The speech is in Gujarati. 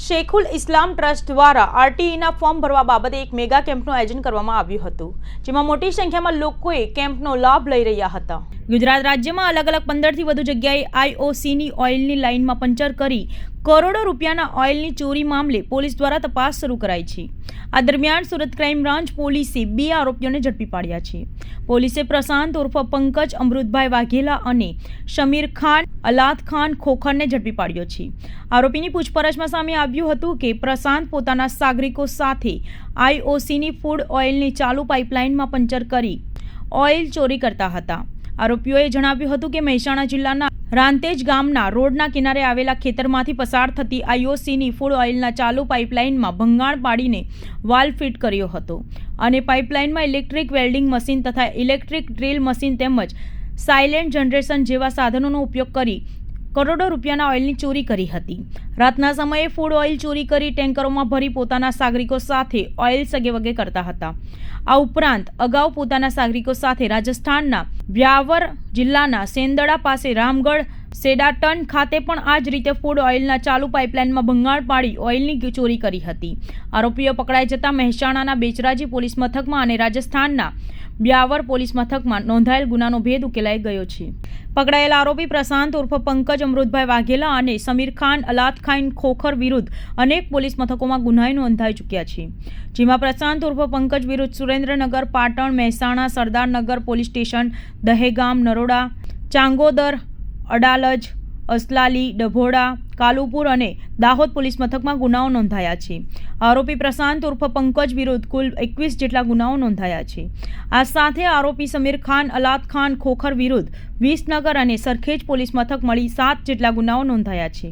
શેખુલ ઇસ્લામ ટ્રસ્ટ દ્વારા આરટીઈના ફોર્મ ભરવા બાબતે એક મેગા કેમ્પનું આયોજન કરવામાં આવ્યું હતું, જેમાં મોટી સંખ્યામાં લોકોએ કેમ્પનો લાભ લઈ રહ્યા હતા. ગુજરાત રાજ્યમાં અલગ અલગ પંદરથી વધુ જગ્યાએ આઈઓસીની ઓઇલની લાઇનમાં પંચર કરી કરોડો રૂપિયાના ઓઇલની ચોરી મામલે પોલીસ દ્વારા તપાસ શરૂ કરાઈ છે. આ દરમિયાન સુરત ક્રાઇમ બ્રાન્ચ પોલીસે બે આરોપીઓને ઝડપી પાડ્યા છે. પોલીસે પ્રશાંત ઉર્ફ પંકજ, અમૃતભાઈ વાઘેલા અને શમીર ખાન, અલાદ ખાન ખોખરને ઝડપી પાડ્યો છે. આરોપીની પૂછપરછમાં સામે આવ્યું હતું કે પ્રશાંત પોતાના સાગરિકો સાથે આઈઓસીની ફૂડ ઓઇલની ચાલુ પાઇપલાઇનમાં પંચર કરી ઓઇલ ચોરી કરતા હતા. આરોપીઓએ જણાવ્યું હતું કે મહેસાણા જિલ્લાના રાંતેજ ગામના રોડના કિનારે આવેલા ખેતરમાંથી પસાર થતી આઈઓસીની ફૂડ ઓઇલના ચાલુ પાઇપલાઇનમાં ભંગાણ પાડીને વાલ ફિટ કર્યો હતો. અને પાઇપલાઇનમાં ઇલેક્ટ્રિક વેલ્ડિંગ મશીન તથા ઇલેક્ટ્રિક ડ્રિલ મશીન તેમજ સાયલેન્ટ જનરેશન જેવા સાધનોનો ઉપયોગ કરી કરોડો રૂપિયાના ઓઇલની ચોરી કરી હતી. રાતના સમયે ફૂડ ઓઇલ ચોરી કરી ટેન્કરોમાં ભરી પોતાના સાગરિકો સાથે ઓઇલ સગેવગે કરતા હતા. આ ઉપરાંત અગાઉ પોતાના સાગરિકો સાથે રાજસ્થાનના બ્યાવર જિલ્લાના સેંદડા પાસે રામગઢ સેડાટન ખાતે પણ આ જ રીતે ફૂડ ઓઇલના ચાલુ પાઇપલાઇનમાં ભંગાણ પાડી ઓઇલની ચોરી કરી હતી. આરોપીઓ પકડાઈ જતા મહેસાણાના બેચરાજી પોલીસ મથકમાં અને રાજસ્થાનના બ્યાવર પોલીસ મથકમાં નોંધાયેલ ગુનાનો ભેદ ઉકેલાઈ ગયો છે. પકડાયેલા આરોપી પ્રશાંત ઉર્ફ પંકજ અમૃતભાઈ વાઘેલા અને સમીર ખાન અલાત ખાન ખોખર વિરુદ્ધ અનેક પોલીસ મથકોમાં ગુનાઈ નોંધાઈ ચૂક્યા છે. જેમાં પ્રશાંત ઉર્ફ પંકજ વિરુદ્ધ સુરેન્દ્રનગર, પાટણ, મહેસાણા, સરદારનગર પોલીસ સ્ટેશન, દહેગામ, નરોડા, ચાંગોદર, અડાલજ અસલાલી ડભોડા કાલુપુર અને દાહોદ પોલીસ મથકમાં ગુનાઓ નોંધાયા છે. આરોપી પ્રશાંત ઉર્ફ પંકજ વિરુદ્ધ કુલ એકવીસ જેટલા ગુનાઓ નોંધાયા છે. આ સાથે આરોપી સમીર ખાન, અલાદ ખાન, ખોખર વિરુદ્ધ વિસનગર અને સરખેજ પોલીસ મથક મળી સાત જેટલા ગુનાઓ નોંધાયા છે.